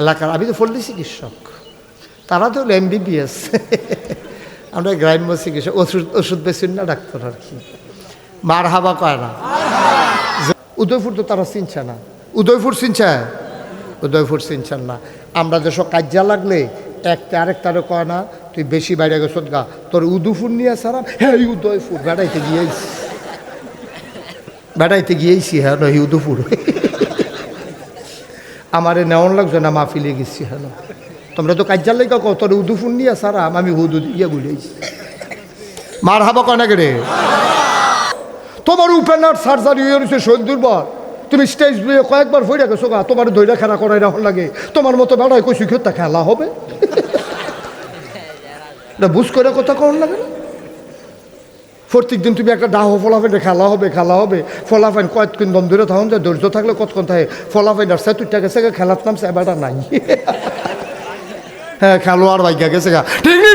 এলাকার আমি তো ফল্লি চিকিৎসক। তারা তো এমবিবিএস আমরা গ্রাম্য চিকিৎসক। ওষুধ ওষুধ বেশি না ডাক্তার আর কি। মার হাবা কয় না। উদয়পুর তো তারা চিনছে না। উদয়পুর চিনছে? উদয়পুর চিনছেন না। আমরা যেসব কাজ্যা লাগলে একটা আরেকটারে কয় না, তুই বেশি বাইরে গেছ গা। তোর উদয়পুর নিয়ে সারা? হ্যাঁ উদয়পুর, বেড়াইতে গিয়েছি বেড়াইতে গিয়েছি হ্যাঁ নয়, উদয়পুর। আমারে নেওয়ান লাগছে না মাহফিলে গেছি হ্যাঁ তোমরা তো কাজ্যার লেগে কত তোর উদুফুন নিয়ে সারা আমি হুদু দিয়ে গুলেছি মার হাবা কনে রে তোমার উপেনার সার্জারি হয়ে রয়েছে সন্দুর বর তুমি স্টেজ দিয়ে কয়েকবার ফইরা গেছো গা তোমার দইরা খেলা করাই রাখুন লাগে। তোমার মতো বেড়াই কইছি খেতে খেলা হবে? বুঝ করে কথা কখন লাগে না? প্রত্যেক দিন তুমি একটা ডাহ ফলাফেন খেলা হবে খেলা হবে। ফলাফেন কয়েকদিন দম ধরে থাকুন যে ধৈর্য থাকলে কতক্ষণ থাকে? ফলাফেন আর সেতুরটা গেছে গা, খেলার নাম সে এবারটা নাই। হ্যাঁ খেলোয়াড় বাইকা গেছে গা ঠিক নি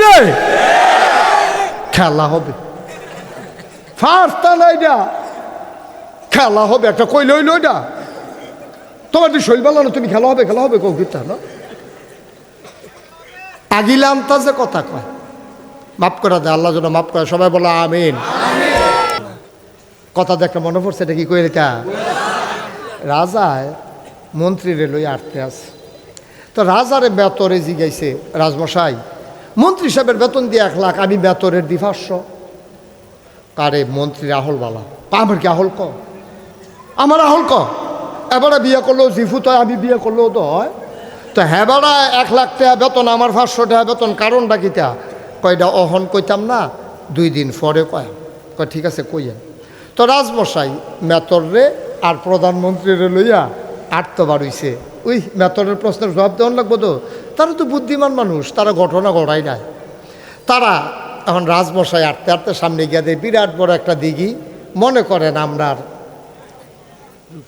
খেলা হবে। ফার্স্টটা নাই না। খেলা হবে একটা কই হইল না। তোমার তুই শৈল না? তুমি খেলা হবে খেলা হবে কৌ গীতা আগিলাম আগিলে আনতাজে কথা কয়। মাফ করা দেয় আল্লাহ যেন মাফ করে সবাই বলো আমিন। কথা দেখে মনে পড়ছে, এটা কি এটা? রাজায় মন্ত্রীরে লই আটতে আছে। তো রাজারে বেতরে জিগাইছে রাজমশাই, মন্ত্রী সাহেবের বেতন দিয়ে এক লাখ, আমি বেতরের দি কারে মন্ত্রী রাহুল বালা? আমার কি আহল ক? আমার আহল ক? এবারে বিয়ে করল জিফু তো আমি বিয়ে করলেও তো হয়। তো হেবারা এক লাখ টাকা বেতন, আমার পাঁচশো টাকা বেতন, কারণটা কিটা কয়টা অহন কইতাম না, দুই দিন পরে কয়। কয়, ঠিক আছে কইয়া তো রাজমশাই মেতর রে আর প্রধানমন্ত্রীরে লইয়া আটতে বাড়ইছে ওই মেতরের প্রশ্নের জবাব দেওয়ান লাগবো তো? তারা তো বুদ্ধিমান মানুষ, তারা ঘটনা ঘটাই নাই। তারা এখন রাজমশাই আটতে আটতে সামনে গিয়ে দেয়, বিরাট বড় একটা দিঘি, মনে করেন আমরার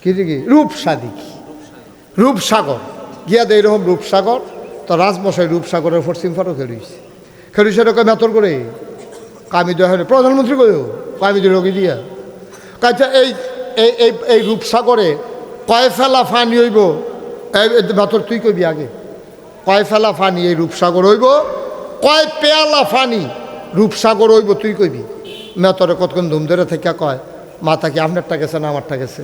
কি দিঘি? রূপসা দিঘি। রূপসাগর। গিয়া দেয় এরকম রূপসাগর, তো রাজমশাই রূপসাগরের পশ্চিম ফারও খেলুইছে খেলুইছে এরকম মেতর করে? কামি দেওয়া হলে। প্রধানমন্ত্রী কইও কামি দিয়ে রোগী দিয়া। কাছে এই এই এই রূপসাগরে কয় ফেলা ফানি হইব? মেতর তুই কবি আগে। কয় ফেলা ফানি এই রূপসাগর হইব? কয় পেয়ালা ফানি রূপসাগর হইব তুই কইবি? মেতরে কতক্ষণ ধুম ধরে থেকে কয় মাথা কি আপনারটা গেছে না আমারটা গেছে?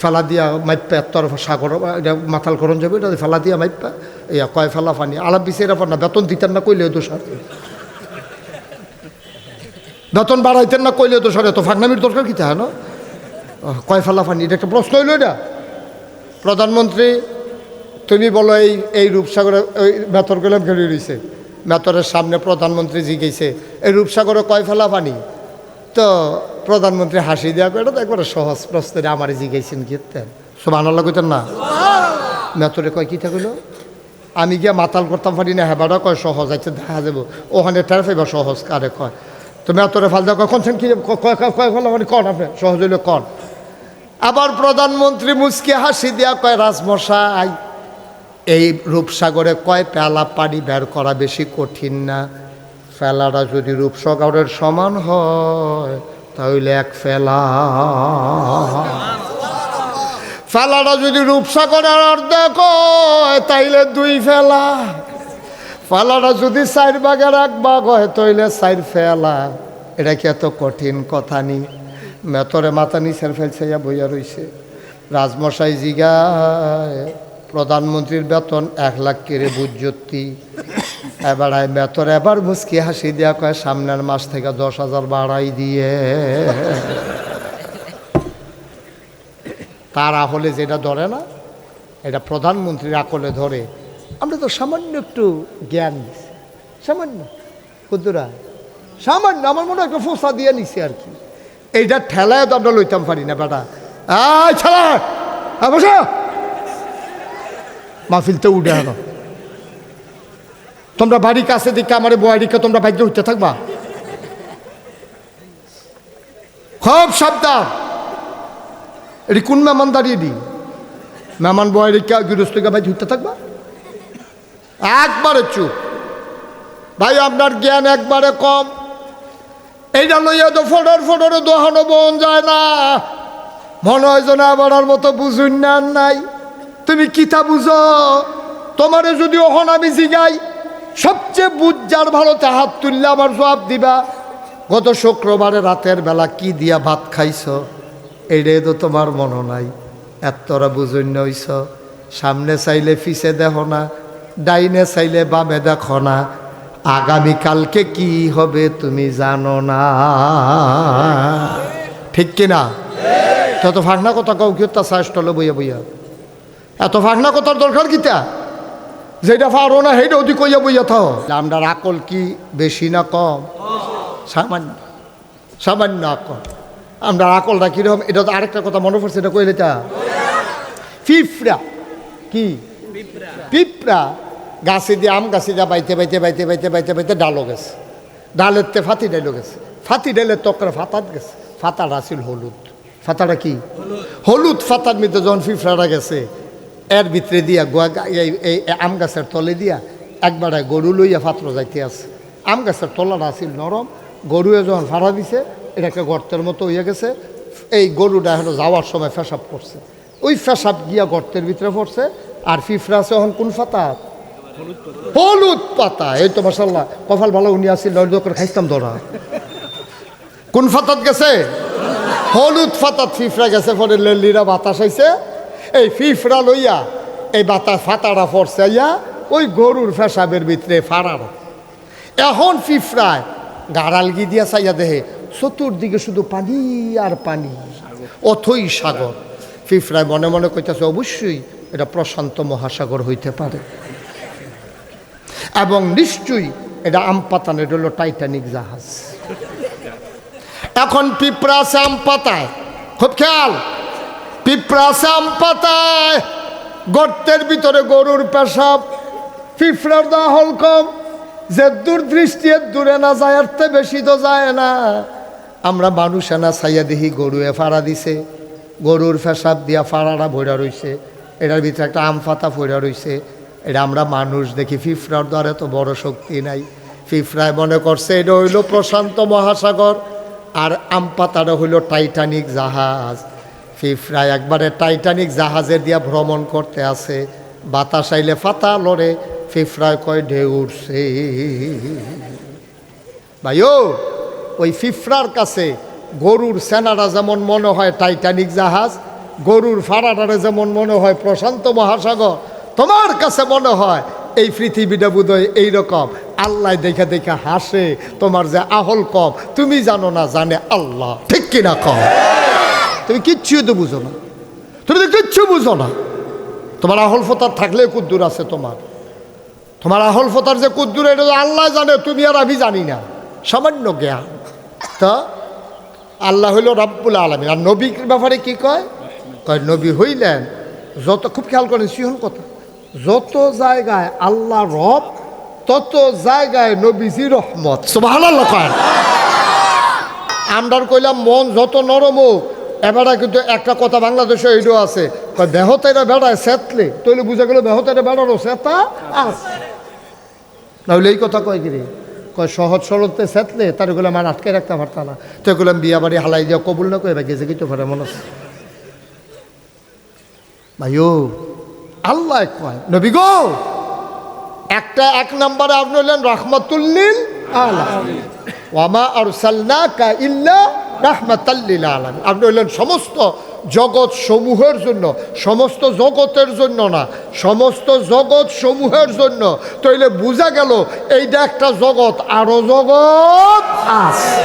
ফেলা দিয়া মাইপা তোর সাগর এটা মাথাল করণ যাবে, এটা ফেলা দিয়া মাইপা ইয়া কয় ফেলা ফানি, আলাপ বিছে এরা না বেতন দিতেন না কইলে দোষার বেতন বাড়াইতেন না কইলে দোষার এত ফাঁকনামির দরকার কি তাহলে কয় ফেলা ফানি, এটা একটা প্রশ্ন হইল এটা। প্রধানমন্ত্রী, তুমি বলো এই এই রূপসাগরে, ওই মেতর গেলাম খেলে রয়েছে মেতরের সামনে প্রধানমন্ত্রী জিগেছে এই রূপসাগরে কয় ফেলা পানি তো প্রধানমন্ত্রী হাসি দেওয়া করে তো একবারে সহজ প্রশ্নের আমার জিগাইছেন কি সব আনাল্লা কইতেন না। মেতরে কয়, কী থাকল আমি গিয়া মাতাল করতাম পারি না, হেবাটা কয়, সহজ আছে দেখা যাব। ওখানে টের সহজ কারে কয়। তো মেতরে ফাল দেওয়া কয় কনছেন কি মানে কন আপনি? সহজ হইলে কন? আবার প্রধানমন্ত্রী মুসকে হাসি দেওয়া কয়, রাজমশাই, এই রূপসাগরে কয় পেলা পানি বের করা বেশি কঠিন না? ফেলাটা যদি রূপসাগরের সমান হয় তাহলে এক ফেলা। ফেলাটা যদি রূপসাগরের অর্ধেক হয়, তাইলে দুই ফেলা। ফেলাটা যদি চার ভাগের এক ভাগ হয়, তাইলে চার ফেলা। এটা কি এত কঠিন কথা নি? মেতরে মাথা নিচের ফেলছে, ইয়া বইয়া রইছে। রাজমশাই জিগা প্রধানমন্ত্রীর বেতন এক লাখ কেড়ে বুঝতি এবার আয় বেতন এবার মুসকি হাসি দেওয়া কয়, সামনের মাস থেকে দশ হাজার বাড়াই দিয়ে। তার আহলে যেটা ধরে না, এটা প্রধানমন্ত্রীর আকলে ধরে। আমরা তো সামান্য একটু জ্ঞান সামান্য। কুদুরা সামান্য, আমার মনে হয় ফোসা দিয়ে নিছি আর কি। এইটা ঠেলায় তো আমরা লইতাম পারি না, বেটা। আয় ছাড়া বসা! মাহফিলতে উঠে হলো তোমরা বাড়ির কাছে দিকে আমার বয়ারিকে তোমরা বাইকে উঠতে থাকবা? খুব সাবধান। এটি কোন মেহমান দাঁড়িয়ে দি মেহমান বয়ারিকে গৃহস্থকে বাইক উঠতে থাকবা? একবারে চুপ। ভাই, আপনার জ্ঞান একবারে কম। এইটা লইয়া তো ফটোর ফটোর দোহানো বোন যায় না। মনে হয় যেন আবার মতো বুঝুন না নাই। তুমি কিতা বুঝো? তোমারে যদি ওহন আমি জিগাই সবচেয়ে বুঝার ভালো হাত তুললে আমার জবাব দিবা, গত শুক্রবারে রাতের বেলা কি দিয়া ভাত খাইছ? এইটাই তো তোমার মনে নাই, এতরা বুঝন্য হইছ। সামনে চাইলে পিছে দেখো না, ডাইনে চাইলে বামে দেখো না। আগামীকালকে কি হবে তুমি জানো না। ঠিক কিনা তত ফাঁকনা কথা কাউ কেউ তা চাষটলে বইয়া বইয়া? এত ফাঁকনা কথার দরকার কিতা? যেটা পারো না সেইটা অতি কইয়া বইয়া থাও। আমরা আকল কি বেশি না কম? সামান্য সামান্য আকল। আমরা আকলটা কীরকম? এটা তো আরেকটা কথা মনে পড়ছে এটা কইলে তা? ফিফরা কি? পিঁপড়া। গাছে দিয়ে আম গাছে যা বাইতে বাইতে বাইতে বাইতে বাইতে বাইতে ডালো গেছে। ডালের তে ফাতি ডাইলো গেছে। ফাতি ডাইলের তকরা ফাতাত গেছে। ফাতাটা আছিল হলুদ। ফাতাটা কি? হলুদ। ফাতার মধ্যে যখন ফিফড়াটা গেছে এর ভিতরে দিয়া গোয়া এই আম গাছের তলে দিয়া একবারে গরু লইয়া পাত্র যাইতে আছে। আম গাছের তলাটা আছিল নরম গরুয়ে যখন ফাড়া দিছে এটা একটা গর্তের মতো হইয়া গেছে। এই গরুটা হলো যাওয়ার সময় ফেসাব করছে। ওই ফেসাব গিয়া গর্তের ভিতরে পড়ছে, আর ফিফরা আছে এখন কোন ফাতা হলুদ পাতা। এই তো মাসাল্লাহ কপাল ভালো উনি আসছিল নয় করে খাইতাম ধরা। কোন ফাতাত গেছে? হলুদ ফাতাত ফিফরা গেছে, পরে লিরা বাতাস আইছে। এই ফিফরা লইয়া, এই বাতাস ফাতাটা পড়ছে ইয়া, ওই গরুর ফেসাবের ভিতরে ফাড়ার এখন ফিফরায়, গাড়াল গি দিয়া চাইয়া দেহে, চতুর্দিকে শুধু পানি আর পানি, অথই সাগর। ফিফরায় মনে মনে কইতেছে, অবশ্যই এটা প্রশান্ত মহাসাগর হইতে পারে। এবং নিশ্চয়ই এটা আমপাতান এটা হলো টাইটানিক জাহাজ। এখন পিঁপড়া আছে আম পাতায়। খুব খেয়াল? পিঁপড়া আম পাতায়, গর্তের ভিতরে গরুর পেশাব, পিঁপড়ার দাহল কম যে দূর দৃষ্টি দূরে না যায় থেকে বেশি তো যায় না। আমরা মানুষ না ছাইয়া দেখি গরুয়ে ফাড়া দিছে, গরুর পেশাব দিয়া ফাড়াটা ভরা রইছে, এটার ভিতরে একটা আম পাতা ভরা রইছে, এটা আমরা মানুষ দেখি ফিফরার দ্বারা তো বড় শক্তি নাই। ফিফরায় মনে করছে, এটা হইল প্রশান্ত মহাসাগর, আর আম পাতাটা হইল টাইটানিক জাহাজ। ফিফরায় একবারে টাইটানিক জাহাজের দিয়া ভ্রমণ করতে আছে। বাতাস আইলে ফাতা লড়ে ফিফরায় কয় ঢেউ উঠছে ভাইও, ওই ফিফরার কাছে গরুর সেনারা যেমন মনে হয় টাইটানিক জাহাজ, গরুর ফাড়াটারে যেমন মনে হয় প্রশান্ত মহাসাগর, তোমার কাছে মনে হয় এই পৃথিবীটা বোধহয় এইরকম। আল্লাহ দেখে দেখে হাসে, তোমার যে আহল কম, তুমি জানো না জানে আল্লাহ, ঠিক কিনা কম? তুমি কিচ্ছু তো বুঝো না। তুমি তো কিচ্ছু বুঝো না। তোমার আহল ফতার থাকলে কুদ্দুর আছে তোমার। তোমার আহল ফতার যে কুদ্দুর, এটা আল্লাহ জানে, তুমি আর আমি জানি না। সামান্য জ্ঞান। তা আল্লাহ হইল রাব্বুল আলমিন। আর নবীর ব্যাপারে কি কয়? কয়, নবী হইলেন, যত, খুব খেয়াল করেন সিহন কথা। যত জায়গায় আল্লাহ রব, তত জায়গায় নবীজি রহমত। সুবহানাল্লাহ কয়। আমরার কইলাম, মন যত নরম হোক এবারে কিন্তু একটা কথা বাংলাদেশে এইটাও আছে। কয় বেহতেরা বেড়ায় সেতলে। তৈলে বুঝা গেল বেহতেরা বেড়ারও সেতা আছে। নাহলে এই কথা কয় কিরে কয়, সহজ সরলতে সেতলে, তার এগুলো আমার আটকে রাখতে পারতাম না। তো এগুলো আমি বিয়া বাড়ি হালাই দিয়া কবুল না করে গেছে কিছু পারে মনে ভাইও, আল্লাহ কয়, নবী গো! একটা এক নম্বরে আপনি হলেন রহমতুল্লিল ওয়ামা আর সাল্লাকা ইল্লা রাহমাতাল্লিল আলাম আপনি হলেন সমস্ত জগৎ সমূহের জন্য, সমস্ত জগতের জন্য না, সমস্ত জগৎ সমূহের জন্য। তইলে বোঝা গেল, এইটা একটা জগৎ, আরও জগৎ আছে।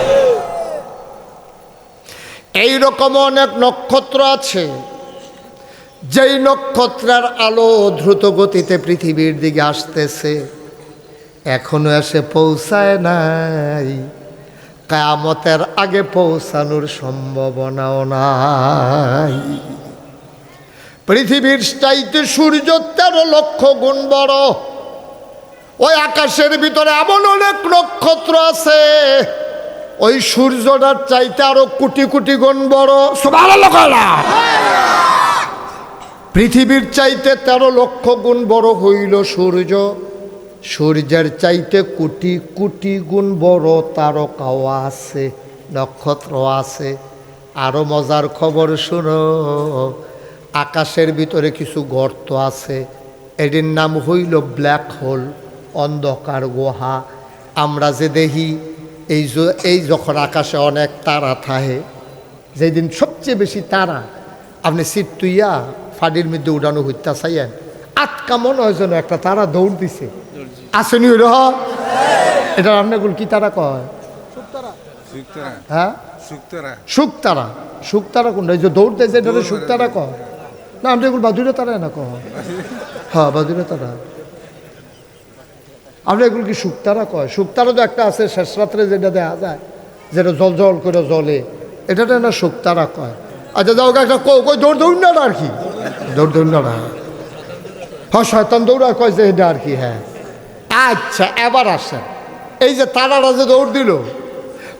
এইরকম অনেক নক্ষত্র আছে যেই নক্ষত্রের আলো দ্রুত গতিতে পৃথিবীর দিকে আসতেছে, এখনও এসে পৌঁছায় নাই। কায়ামতের আগে পৌঁছানোর সম্ভাবনাও নাই। পৃথিবীর চাইতে সূর্য তেরো লক্ষ গুণ বড়। ওই আকাশের ভিতরে এমন অনেক নক্ষত্র আছে, ওই সূর্যটার চাইতে আরও কোটি কোটি গুণ বড়। সবার লোকেরা পৃথিবীর চাইতে তেরো লক্ষ গুণ বড় হইল সূর্য। সূর্যের চাইতে কোটি কোটি গুণ বড় তারকাও আছে নক্ষত্র আছে। আরও মজার খবর শুনো, আকাশের ভিতরে কিছু গর্ত আছে। এটির নাম হইল ব্ল্যাক হোল, অন্ধকার গুহা। আমরা যে দেখি, এই এই যখন আকাশে অনেক তারা থাহে যেদিন সবচেয়ে বেশি তারা, আপনি সিট তুইয়া ফাডির মধ্যে উড়ানো হইতা চাইয়েন। আটকা মনে হয় যেন একটা তারা দৌড় দিছে। আসেনি রহ? এটা আপনাগুলো কি তারা কয়? হ্যাঁ? শুক্তরা শুকতারা শুকতারা কোনটা? এই যে দৌড় দেয় যেটা শুকতারা কয়? না আমরা এগুলো বাদুরে তারা না কয়। হ্যাঁ বাদুরে তারা। আমরা এগুলো কি শুকতারা কয়? শুকতারা তো একটা আছে শেষ রাত্রে যেটা দেখা যায় যেটা জল জল করে জলে এটা না শুকতারা কয়? আচ্ছা যাও একটা কই দৌড় দৌড় না আর কি? দৌড় দৌড় না হ্যাঁ শয়তান দৌড়া কয় যে এটা আর কি হ্যাঁ। আচ্ছা এবার আসেন। এই যে তারারা যে দৌড় দিল,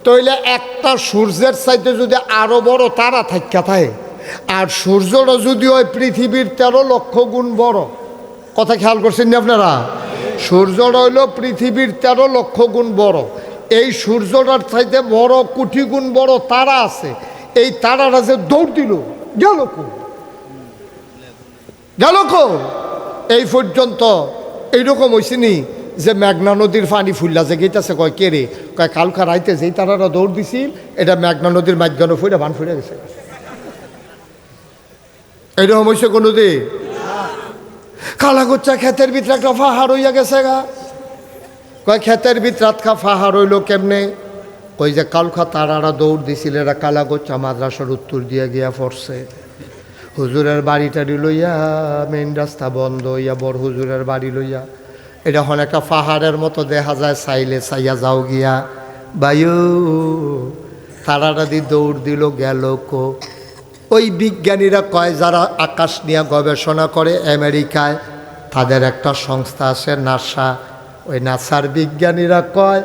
তইলে একটা সূর্যের সাইডে যদি আরও বড় তারা থাকা থাকে, আর সূর্যটা যদি হয় পৃথিবীর তেরো লক্ষ গুণ বড়, কথা খেয়াল করছেন নি আপনারা? সূর্যটা হইল পৃথিবীর তেরো লক্ষ গুণ বড়। এই সূর্যটার চাইতে বড় কোটি গুণ বড় তারা আছে। এই তারাটা যে দৌড় দিল, গেল কোন গেল কো? এই পর্যন্ত এইরকম হয়েছিনি যে মেঘনা নদীর পানি ফুল্লা যে গেইতেছে, কয়, কে রে? কয়, কালকা রাইতে যেই তারারা দৌড় দিছিল, এটা মেঘনা নদীর মাঝখানে ফুইরা বান ফুইরা গেছে। এইরকম হয়েছে কোনো দিন? কালাগোচ্চা ক্ষেতের ভিতরে একটা ফাহার হইয়া গেছে গা। কয়, ক্ষেতের ভিতরে রাতখা ফাহার হইল কেমনে? কই যে, কালকা তারারা দৌড় দিছিল, এরা কালাগোচ্চা মাদ্রাসার উত্তর দিয়ে গিয়া পড়ছে। হুজুরের বাড়িটারি লইয়া মেইন রাস্তা বন্ধ হইয়া বড় হুজুরের বাড়ি লইয়া। এটা হন একটা পাহাড়ের মতো দেখা যায় চাইলে চাইয়া যাও গিয়া। বায়ু তারাটা দি দৌড় দিল, গেল কো। ওই বিজ্ঞানীরা কয়, যারা আকাশ নিয়ে গবেষণা করে আমেরিকায়, তাদের একটা সংস্থা আছে, নাসা। ওই নাসার বিজ্ঞানীরা কয়,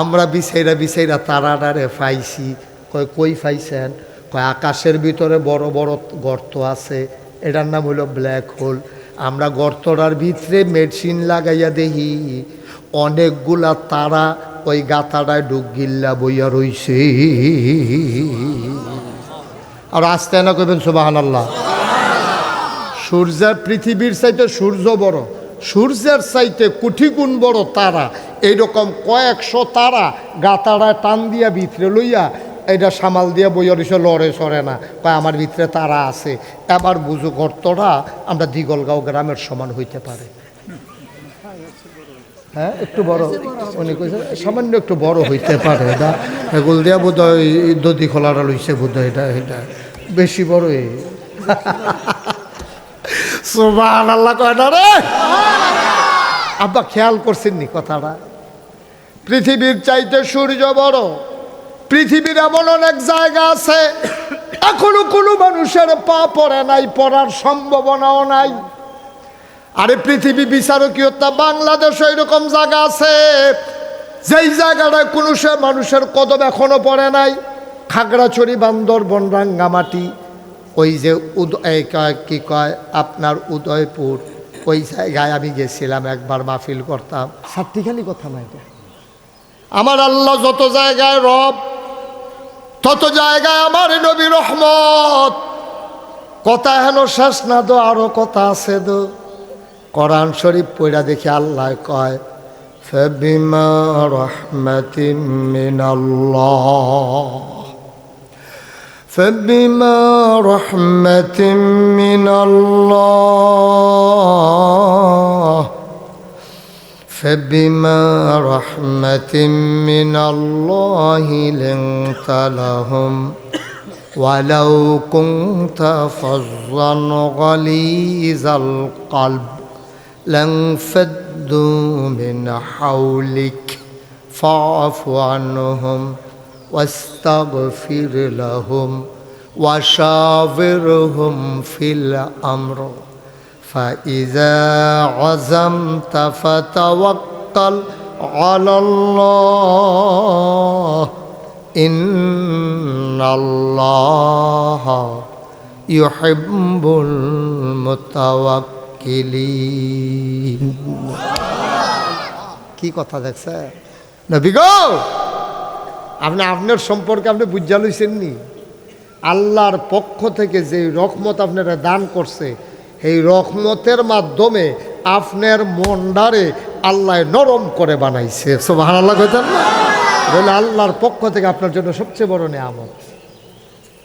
আমরা বিছাইরা বিছাইরা তারাটারে পাইছি। কয়, কই পাইছেন? কয়, আকাশের ভিতরে বড় বড় গর্ত আছে, এটার নাম হলো ব্ল্যাক হোল। আমরা গর্তটার ভিতরে মেডিসিন লাগাইয়া দেখি, অনেকগুলা তারা ওই গাতাটায় ডুব গিল্লা বইয়া রইছে। আর আসতে না কইবেন সুবাহান আল্লাহ সূর্যের পৃথিবীর চাইতে সূর্য বড়, সূর্যের চাইতে কোটি গুণ বড় তারা। এইরকম কয়েকশো তারা গাতাড়ায় টান দিয়া ভিতরে লইয়া এটা সামাল দিয়ে বইয়া রইছে লড়ে সরে না। কয়, আমার ভিতরে তারা আছে। এবার বুঝো গর্তটা আমরা দিগলগাঁও গ্রামের সমান হইতে পারে। হ্যাঁ একটু বড়। উনি কইছে, সামান্য একটু বড় হইতে পারে এটা। এগুল দিয়া বোধ হয় দদি খোলাটা লইছে বোধ হয় এটা এটা। বেশি বড় এই। আল্লাহ কয় না রে? আব্বা, খেয়াল করছেন নি কথাটা? পৃথিবীর চাইতে সূর্য বড়। পৃথিবীর এমন অনেক জায়গা আছে, এখনও কোনো মানুষের পা পড়ে নাই, পড়ার সম্ভাবনাও নাই। আরে পৃথিবী বিচারকীয়তা বাংলাদেশে এরকম জায়গা আছে, যেই জায়গাটায় কোনো সে মানুষের কদম এখনও পড়ে নাই। খাগড়াছড়ি, বান্দরবন, রাঙ্গামাটি, ওই যে উদ এই কয়- কি কয়, আপনার উদয়পুর, ওই জায়গায় আমি গেছিলাম, একবার মাহফিল করতাম। সাতটিখানি কথা না এটা? আমার আল্লাহ যত জায়গায় রব তত জায়গায় আমার নবী রহমত কথা হেন শেষ না দো আরো কথা আছে দো কোরআন শরীফ পড়া দেখে আল্লাহ কয় فبما رحمة من الله فبما رحمة من الله فبما رحمة من الله لنت لهم. ولو كنت فظا غليظ القلب لانفدوا من حولك. فاعف عنهم واستغفر لهم وشاورهم في الأمر. فإذا عزمت فتوكل على الله إن الله يحب المتوكلين কি কথা দেখছে নবী গো আপনি আপনার সম্পর্কে আপনি বুঝা লইছেন নি আল্লাহর পক্ষ থেকে যে রহমত আপনারা দান করছে এই রহমতের মাধ্যমে আপনার মনডারে আল্লাহ নরম করে বানাইছে। সোবাহান আল্লাহ কইতেন না? বলে আল্লাহর পক্ষ থেকে আপনার জন্য সবচেয়ে বড় নেয়ামত।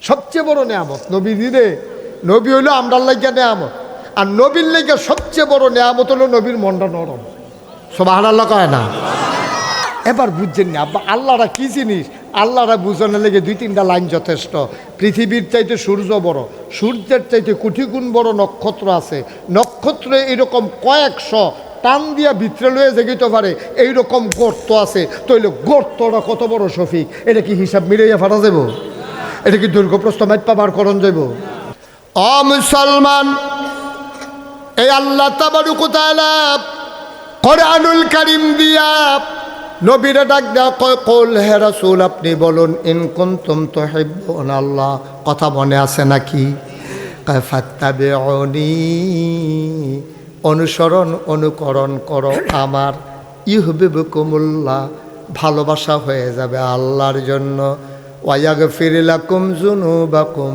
সবচেয়ে বড় নেয়ামত। নবী দিনে নবী হইল আমরা লাগিয়া নেয়ামত। আর নবীর লেগে সবচেয়ে বড় নেয়ামত হলো নবীর মনটা নরম। সোবাহান আল্লাহ কয় না? এবার বুঝছেন না আল্লাহরা কি জিনিস আল্লাহরা বুঝানোর লেগে দুই তিনটা লাইন যথেষ্ট। পৃথিবীর চাইতে সূর্য বড়, সূর্যের চাইতে কোটি গুণ বড় নক্ষত্র আছে। নক্ষত্রে এরকম কয়েকশো টান দিয়া ভিতরে লয়ে জেগিতে পারে, এইরকম গর্ত আছে। তৈলে গর্তটা কত বড় শফিক, এটা কি হিসাব মিলাইয়া ফাটা যাব? এটা কি দুর্গপ্রস্ত মাইপা বার করণ যাব? অ মুসলমান, এই আল্লাহ তাবারুকুতালা কোরআনুল কারিম দিয়া নবীরা ডাক দেওয়া কয়, কল হে রাসূল, আপনি বলুন, ইন কুনতুম তুহিব্বুন আল্লাহ। কথা মনে আছে নাকি? ফাত্তাবিউনি, অনুসরণ, অনুকরণ করো আমার। ইহবিবকুমুল্লাহ ভালোবাসা হয়ে যাবে আল্লাহর জন্য। ওয়াইয়াগফির লাকুম যুনুবাকুম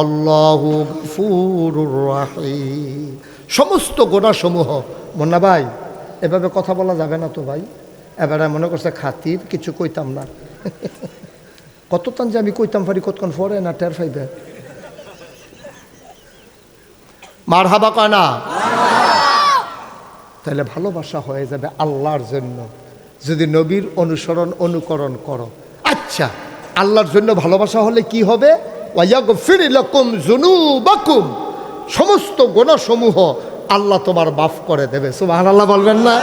অল্লাহু গফুরুর রাহিম। সমস্ত গোনাসমূহ, মুন্না ভাই, এভাবে কথা বলা যাবে না তো ভাই? এবারে মনে করছে খাতির, কিছু কইতাম না। কত তান যে আমি কইতাম পারি, কতক্ষণ পরে না টের ফাইবে মার হাবা কয় না? তাহলে ভালোবাসা হয়ে যাবে আল্লাহর জন্য। যদি নবীর অনুসরণ, অনুকরণ করো। আচ্ছা আল্লাহর জন্য ভালোবাসা হলে কি হবে? সমস্ত গোনাসমূহ আল্লাহ তোমার মাফ করে দেবে। সুবাহ আল্লাহ বলবেন না?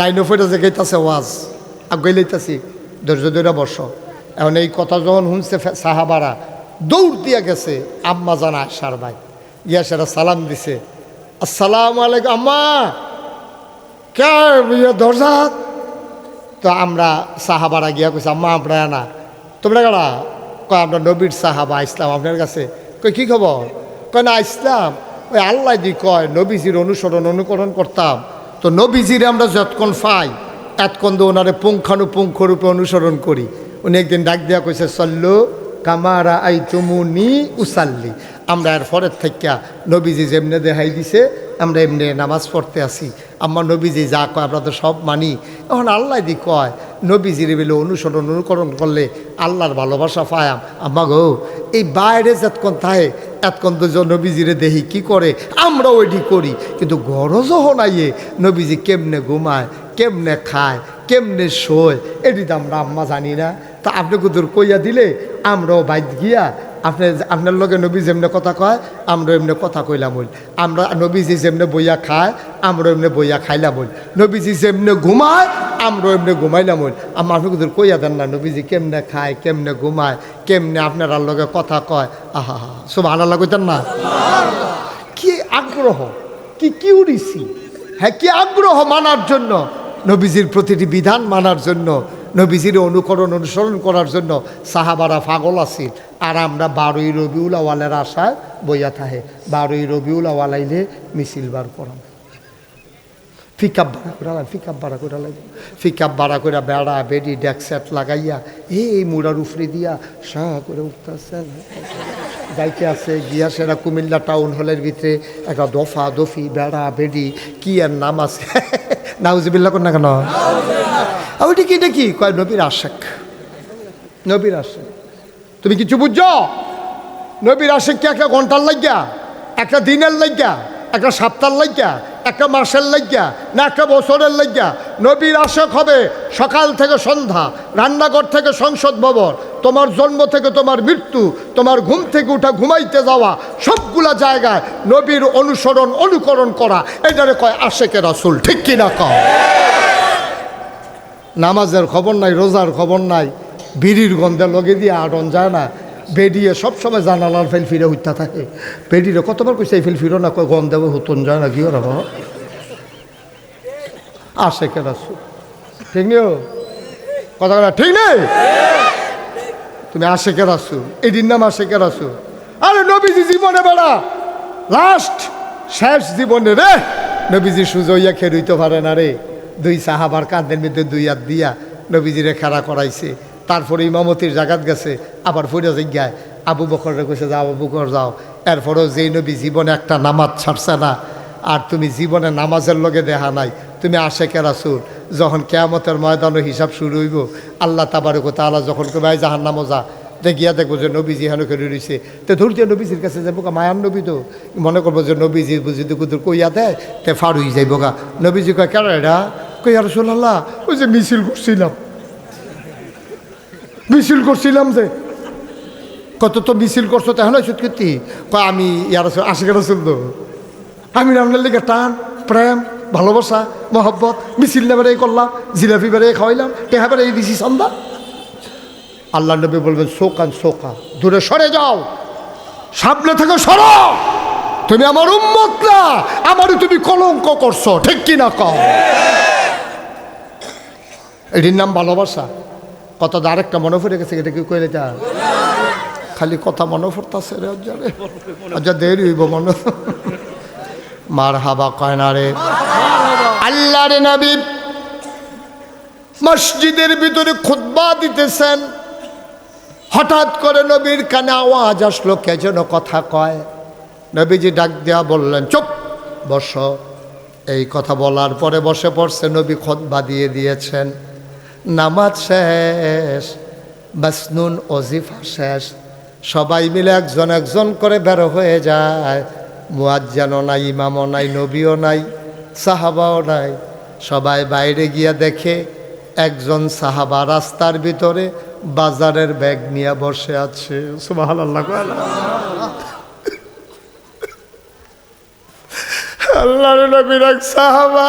লাইন অফ এটা যেটাছে ওয়াজ। আগে লইতাছি ধৈর্য ধরে বস। এখন এই কথা যখন শুনছে সাহাবারা দৌড় দিয়া গেছে, আম্মা জানা আশার ভাই। গিয়া সেটা সালাম দিছে। আসসালাম আলাইকুম আম্মা কে ইয়ে দরজা তো আমরা সাহাবারা গিয়া কইছি আম্মা আমরা না তোমরা কারা? কয়, আমরা নবীর সাহাবা, ইসলাম আপনার কাছে। কই কি খবর? কয়, না, ইসলাম। ওই আল্লাহ দি কয়, নবীজির অনুসরণ, অনুকরণ করতাম। তো নবীজিরে আমরা যতক্ষণ পাই, এতক্ষণ তো ওনারে পুঙ্খানুপুঙ্খ রূপে অনুসরণ করি। উনি একদিন ডাক দেওয়া কইছে, সল্লু কামারা আই চুমুনি উসাল্লি। আমরা এর পরের থেকে নবীজি যেমনে দেখাই দিছে, আমরা এমনি নামাজ পড়তে আসি। আমার নবীজি যা কয়, আমরা তো সব মানি। এখন আল্লাহ দি কয় নবীজির বেলে অনুসরণ অনুকরণ করলে আল্লাহর ভালোবাসা পায়াম আম্মা গো এই বাইরে যতক্ষণ থাকে, এতক্ষণ তো নবীজিরে দেহি কি করে? আমরা ওইটি করি। কিন্তু গরজও নাইয়ে নবীজি কেমনে ঘুমায়, কেমনে খায়, কেমনে শোয়, এটি তো আমরা আম্মা জানি না। তা আপনি কুদুর কইয়া দিলে আমরাও বাইত গিয়া আপনি আপনার লগে নবী যেমনে কথা কয় আমরা এমনি কথা কইলাম হইল আমরা নবীজি যেমনে বইয়া খায় আমরা এমনি বইয়া খাইলাম হইল নবীজি যেমনে ঘুমায় আমরা এমনি ঘুমাইলাম হইল আমার আপনি কুদুর কইয়া দেন না, নবীজি কেমনে খায়, কেমনে ঘুমায়, কেমনে আপনার লগে কথা কয়। আহা সব আনাল্লা কইতেন না? কি আগ্রহ, কি কিউরিসি। হ্যাঁ কি আগ্রহ মানার জন্য, নবীজির প্রতিটি বিধান মানার জন্য। নবীজির অনুকরণ অনুসরণ করার জন্য সাহাবারা পাগল আছিল। আর আমরা বারোই রবিউল আওয়ালের আশায় বইয়া থাহে। বারোই রবিউল আওয়ালাইলে মিছিল বার করাম। ফিকাপ ভাড়া করে লাগ ফিকাপ ভাড়া করে লাগে ফিকাপ ভাড়া করে বেড়া, বেডি, ডেক সেট লাগাইয়া, এই মুড়ার উফরে দিয়া সাঁ করে উঠতেছে। যাইতে আছে, গিয়া সেরা কুমিল্লা টাউন হলের ভিতরে একটা দফা দফি, বেড়া, বেডি, কি আর নাম আছে? নাউজিবিল্লা কর না কেন? ওইটা কি? দেখি কয়, নবীর আশেক। নবীর আশেক। তুমি কিছু বুঝছ? নবীর আশেক কি একটা ঘণ্টার লাগিয়া? একটা দিনের লাগিয়া? একটা সপ্তাহ লাগিয়া? একটা মাসের লাগিয়া? না একটা বছরের লাগিয়া? নবীর আশেক হবে সকাল থেকে সন্ধ্যা, রান্নাঘর থেকে সংসদ ভবন, তোমার জন্ম থেকে তোমার মৃত্যু, তোমার ঘুম থেকে উঠা ঘুমাইতে যাওয়া, সবগুলা জায়গায় নবীর অনুসরণ, অনুকরণ করা। এটারে কয় আশেকের আসল ঠিক কিনা কয় নামাজের খবর নাই, রোজার খবর নাই, বিড়ির গন্ধে লগে দিয়ে আটন যায় না। বেডিয়ে সবসময় জানালার ফেল ফিরে উঠতে থাকে। বেডিরে কতবার কইছে, এই ফেল ফিরো না, কয় গন্ধ হতন যায় না, কি ওরা আসে কে রাসু ঠিক নেই কথা ঠিক নেই? তুমি আসে কে রাসু এটির নাম আসে কে রাসু আরে নবীজি জীবনে বেড়া। লাস্ট, শেষ জীবনে রে। নবীজি সুজইয়া খেরুইতে পারে না রে। দুই সাহাবার কাঁধের মধ্যে দুই হাত দিয়া নবীজিরে খাড়া করাইছে। তারপরে ইমামতির জাগাত গেছে, আবার ফিরে জিজ্ঞায়, আবু বকরে কইছে, যাও, আবু বকর, যাও। এরপরেও যেই নবী জীবনে একটা নামাজ ছাড়ছে না, আর তুমি জীবনে নামাজের লগে দেখা নাই, তুমি আসে কেরাসুর যখন কেয়ামতের ময়দানের হিসাব শুরু হইব, আল্লাহ তাবারক তাআলা যখন কবে জাহান নামো যা। দেখিয়া দেখব যে নবীজি হেন রয়েছে তো ধরতে নবীজির কাছে যাব গা, মায়ার নবী তো। মনে করব যে নবীজি বুঝি দুকুদুর কইয়া দেয়, তে হয়ে যাইব গা। নবীজি কয় কেন এটা কই আর সোল্লাহ ওই যে মিছিল করছিলাম। মিছিল করছিলাম যে, কত তো মিছিল করছ তাহলে সত্যি কয় আমি ইয়ার আশিকার শুনতো আমি রান্নার লিগে টান, প্রেম, ভালোবাসা, মহব্বত, মিছিল নেবারে করলাম, জিলাপি বেড়ে খাওয়াইলাম, টেহা বেড়ে দিছি সন্ধ্যা। আল্লাহ নবী বলবেন, শোকান, শোকা, দূরে সরে যাও। সামনে থেকে সরো। তুমি আমার উম্মত না আমারও তুমি কলঙ্ক করছ, ঠিক কি না কও? এটির নাম ভালোবাসা। কত দা আরেকটা মনে পড়ে গেছে, এটা কি কইলে যা খালি কথা মনে পড়তাছে রে অজ্জারে। আচ্ছা দেরি হইব মনে। মার হাবা কয় না রে। আল্লাহ রে নবী মসজিদের ভিতরে খুতবা দিতেছেন। হঠাৎ করে নবীর কানে আওয়াজ আসলো, কে যেন কথা কয়। নবীজি ডাক দেয়া বললেন, চুপ, বস। এই কথা বলার পরে বসে পড়ছে, নবী খতবা দিয়ে দিয়েছেন। নামাজ শেষ বাসনুন অজিফা শেষ। সবাই মিলে একজন একজন করে বের হয়ে যায়। মুয়াজ্জানও নাই, ইমামও নাই, নবীও নাই, সাহাবাও নাই। সবাই বাইরে গিয়া দেখে একজন সাহাবা রাস্তার ভিতরে বাজারের ব্যাগ নিয়ে বসে আছে। আল্লাহর নবীর এক সাহাবা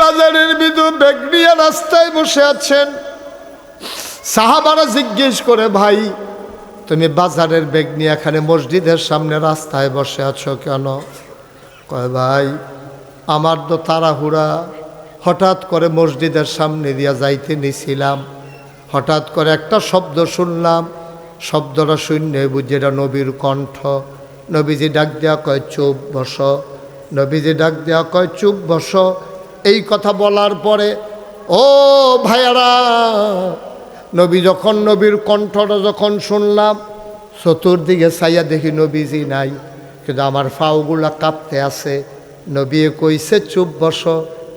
বাজারের ভিতর ব্যাগ নিয়ে রাস্তায় বসে আছেন। সাহাবারা জিজ্ঞেস করে, ভাই, তুমি বাজারের ব্যাগ নিয়ে এখানে মসজিদের সামনে রাস্তায় বসে আছো কেন? কয়, ভাই, আমার তো তাড়াহুড়া। হঠাৎ করে মসজিদের সামনে দিয়া যাইতে নিছিলাম। হঠাৎ করে একটা শব্দ শুনলাম। শব্দটা শূন্য বুঝি এটা নবীর কণ্ঠ। নবীজি ডাক দেওয়া কয়, চুপ বস। নবীজি ডাক দেওয়া কয়, চুপ বস। এই কথা বলার পরে, ও ভাইয়ারা, নবী যখন নবীর কণ্ঠটা যখন শুনলাম, চতুর্দিকে সাইয়া দেখি নবীজি নাই। কিন্তু আমার ফাউগুলা কাঁপতে আছে। নবী কইছে, চুপ বস,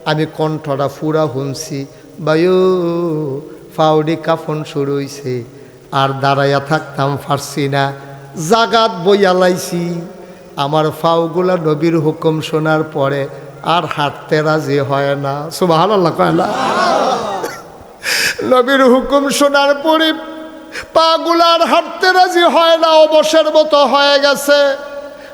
আমি কণ্ঠটা ফুরা শুনছি। বায়ু ফাউডি কাফন শুরু হইছে। আর দাঁড়াইয়া থাকতাম পারছি না। জাগাত বইয়া লাইছি। আমার ফাউগুলা নবীর হুকুম শোনার পরে আর হাঁটতে রাজি হয় না। সুবাহ কয় না। নবীর হুকুম শোনার পরে পাগুলার হাঁটতে রাজি হয় না, অবসের মতো হয়ে গেছে।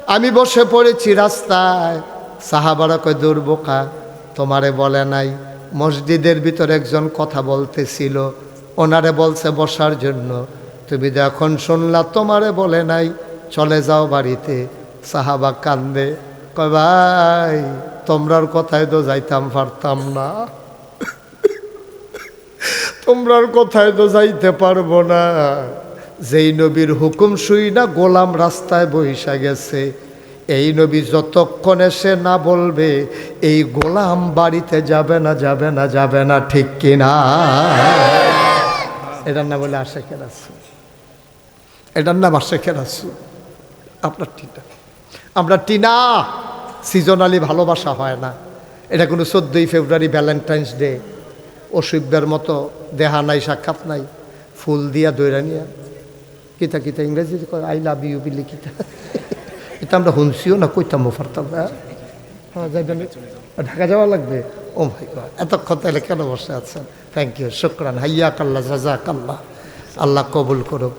আমি বসে পড়েছি রাস্তায়। সাহাবারা কয় দুর্বোকা তোমারে বলে নাই। মসজিদের ভিতরে একজন কথা বলতেছিল। ওনারে বলছে বসার জন্য। তুমি যখন শুনলা, তোমারে বলে নাই। চলে যাও বাড়িতে। সাহাবা কান্দে। কয়, ভাই, তোমরার কথায় তো যাইতাম পারতাম না। তোমরার কথায় তো যাইতে পারব না। যেই নবীর হুকুম শুই না, গোলাম রাস্তায় বৈশা গেছে। এই নবী যতক্ষণ এসে না বলবে, এই গোলাম বাড়িতে যাবে না যাবে না যাবে না, ঠিক কিনা এটার না বলে আসে কেরাসু এটার নাম আসে কেরাসু আপনার টিনা আমরা টিনা সিজনালি ভালোবাসা হয় না। এটা কোনো চোদ্দোই ফেব্রুয়ারি ভ্যালেন্টাইন্স ডে অসুব্যের মতো দেহা নাই, সাক্ষাৎ নাই। ফুল দিয়া দৈরা নিয়া। কিতা কিতা, ইংরেজি আই লাভ ইউ বিলি কিতা। এটা আমরা শুনছিও না, কইতাম ফারতাম না। হ্যাঁ ঢাকা যাওয়া লাগবে। ও ভাই এতক্ষণ তাহলে কেন বসে আছেন? থ্যাংক ইউ শুক্রান। হাইয়া কাল্লা জাজা কাল্লা আল্লাহ কবুল করুক।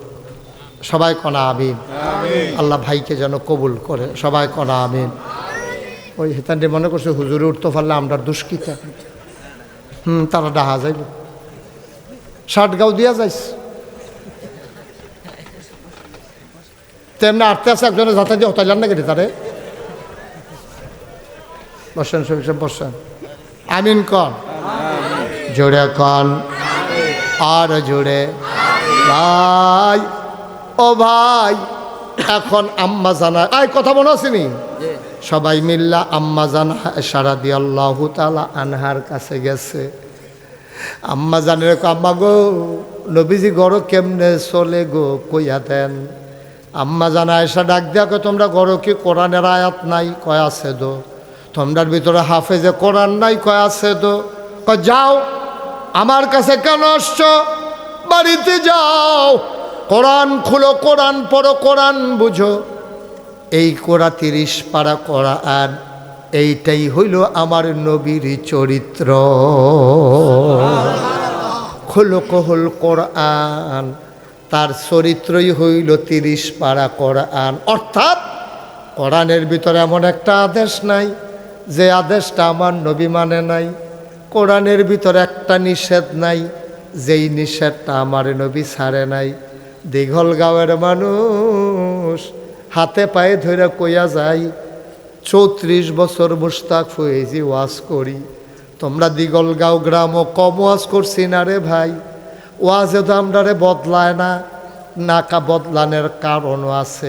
সবাই কনা আমিন। আল্লাহ ভাইকে যেন কবুল করে, সবাই কনা আমিন। ওই হেতান্ডে মনে করছে, হুজুরে উঠতে পারলে আমরা দুষ্কৃতা। হুম, তারা ডাহা যাইব গাও দিয়া যাইস। তেমনি আটতে আছে একজনের যাতে দিয়ে হতাইলাম না কেটে তারে। বসেন সব বসেন। আমিন কন। জোরে কন। আর জোরে। ভাই। ও ভাই এখন আম্মা জানা আই কথা মনে আসেনি সবাই মিল্লা আম্মা জানা সারা দিয়ে আল্লাহ তালা আনহার কাছে গেছে। আম্মা জানে আম্মা গো নবীজি গড় কেমনে চলে গো কইয়া দেন। আম্মা জানা এসা ডাক দেখো তোমরা গরো কি কোরআনের আয়াত নাই? কয় আছে দো তোমরার ভিতরে হাফেজে কোরআন নাই? কয় আছে দো কয় যাও আমার কাছে কেন আসছো? বাড়িতে যাও। কোরআন খুলো, কোরআন পড়ো, কোরআন বুঝো। এই কোরা তিরিশ পাড়া পারা কোরআন, এইটাই হইল আমার নবীর চরিত্র। খোলকহল কোরআন, তার চরিত্রই হইল তিরিশ পারা কোরআন। অর্থাৎ কোরআনের ভিতরে এমন একটা আদেশ নাই, যে আদেশটা আমার নবী মানে নাই। কোরআনের ভিতরে একটা নিষেধ নাই, যেই নিষেধটা আমার নবী ছাড়ে নাই। দীঘল গাঁয়ের মানুষ, হাতে পায়ে ধরে কইয়া যাই চৌত্রিশ বছর মুস্তাক ফুয়েজি ওয়াজ করি। তোমরা দিগলগাঁও গ্রাম ও কম ওয়াজ করছি না রে ভাই। ওয়াজে তো আমরা বদলায় না, নাকা বদলানের কারণও আছে।